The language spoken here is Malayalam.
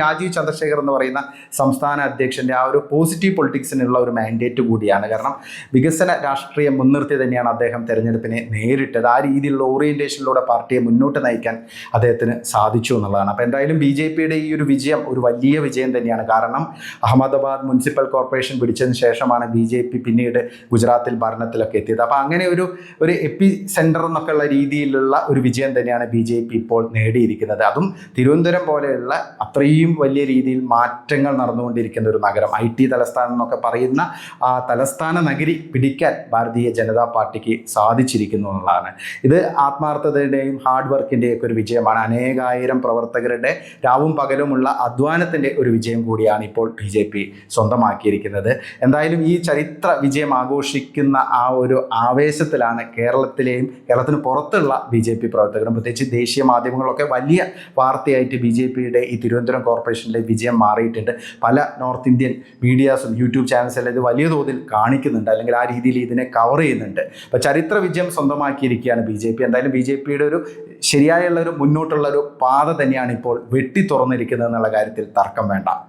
രാജീവ് ചന്ദ്രശേഖർ എന്ന് പറയുന്ന സംസ്ഥാന അധ്യക്ഷന്റെ ആ ഒരു പോസിറ്റീവ് പൊളിറ്റിക്സിനുള്ള ഒരു മാൻഡേറ്റ് കൂടിയാണ്. കാരണം വികസന രാഷ്ട്രീയം മുൻനിർത്തി തന്നെയാണ് അദ്ദേഹം തെരഞ്ഞെടുപ്പിനെ നേരിട്ടത്. ആ രീതിയിലുള്ള ഓറിയന്റേഷനിലൂടെ പാർട്ടിയെ മുന്നോട്ട് നയിക്കാൻ അദ്ദേഹത്തിന് സാധിച്ചു എന്നുള്ളതാണ്. അപ്പോൾ എന്തായാലും ബി ജെ പിയുടെ ഈ ഒരു വിജയം ഒരു വലിയ വിജയം തന്നെയാണ്. കാരണം അഹമ്മദാബാദ് മുനിസിപ്പൽ കോർപ്പറേഷൻ പിടിച്ചതിന് ശേഷമാണ് ബി ജെ പി പിന്നീട് ഗുജറാത്തിൽ ഭരണത്തിലൊക്കെ എത്തിയത്. അപ്പോൾ അങ്ങനെ ഒരു ഒരു എപ്പി സെന്റർ എന്നൊക്കെ ഉള്ള രീതിയിലുള്ള ഒരു വിജയം തന്നെയാണ് ബി ജെ പി ഇപ്പോൾ നേടിയിരിക്കുന്നത്. അതും തിരുവനന്തപുരം പോലെയുള്ള അത്രയും വലിയ രീതിയിൽ മാറ്റങ്ങൾ നടന്നുകൊണ്ടിരിക്കുന്ന ഒരു നഗരം. ഐ ടി തലസ്ഥാനം എന്നൊക്കെ പറയുന്ന ആ തലസ്ഥാന നഗരി പിടിക്കാൻ ഭാരതീയ ജനതാ പാർട്ടിക്ക് സാധിച്ചിരിക്കുന്നു എന്നുള്ളതാണ്. ഇത് ആത്മാർത്ഥതയുടെയും ഹാർഡ് വർക്കിന്റെയും ഒക്കെ ഒരു വിജയമാണ്. അനേകായിരം പ്രവർത്തകരുടെ രാവും പകലുമുള്ള അധ്വാനത്തിന്റെ ഒരു വിജയം കൂടിയാണ് ഇപ്പോൾ ബി ജെ പി സ്വന്തമാക്കിയിരിക്കുന്നത്. എന്തായാലും ഈ ചരിത്ര വിജയം ആഘോഷിക്കുന്ന ആ ഒരു ആവേശത്തിലാണ് കേരളത്തിലെയും കേരളത്തിന് പുറത്തുള്ള ബി ജെ പി പ്രവർത്തകരും. പ്രത്യേകിച്ച് ദേശീയ മാധ്യമങ്ങളൊക്കെ വലിയ വാർത്തയായിട്ട് ബി ജെ പിയുടെ ഈ തിരുവനന്തപുരം കോർപ്പറേഷനിലെ വിജയം മാറിയിട്ടുണ്ട്. പല നോർത്ത് ഇന്ത്യൻ മീഡിയാസും യൂട്യൂബ് ചാനൽസെല്ലാം ഇത് വലിയ തോതിൽ കാണിക്കുന്നുണ്ട്. അല്ലെങ്കിൽ ആ രീതിയിൽ ഇതിനെ കവർ ചെയ്യുന്നുണ്ട്. അപ്പോൾ ചരിത്ര വിജയം സ്വന്തമാക്കിയിരിക്കുകയാണ് ബി ജെ പി. എന്തായാലും ബി ജെ പിയുടെ ഒരു ശരിയായുള്ള ഒരു മുന്നോട്ടുള്ള ഒരു പാത തന്നെയാണ് ഇപ്പോൾ വെട്ടി തുറന്നിരിക്കുന്നത് എന്നുള്ള കാര്യത്തിൽ തർക്കം വേണ്ട.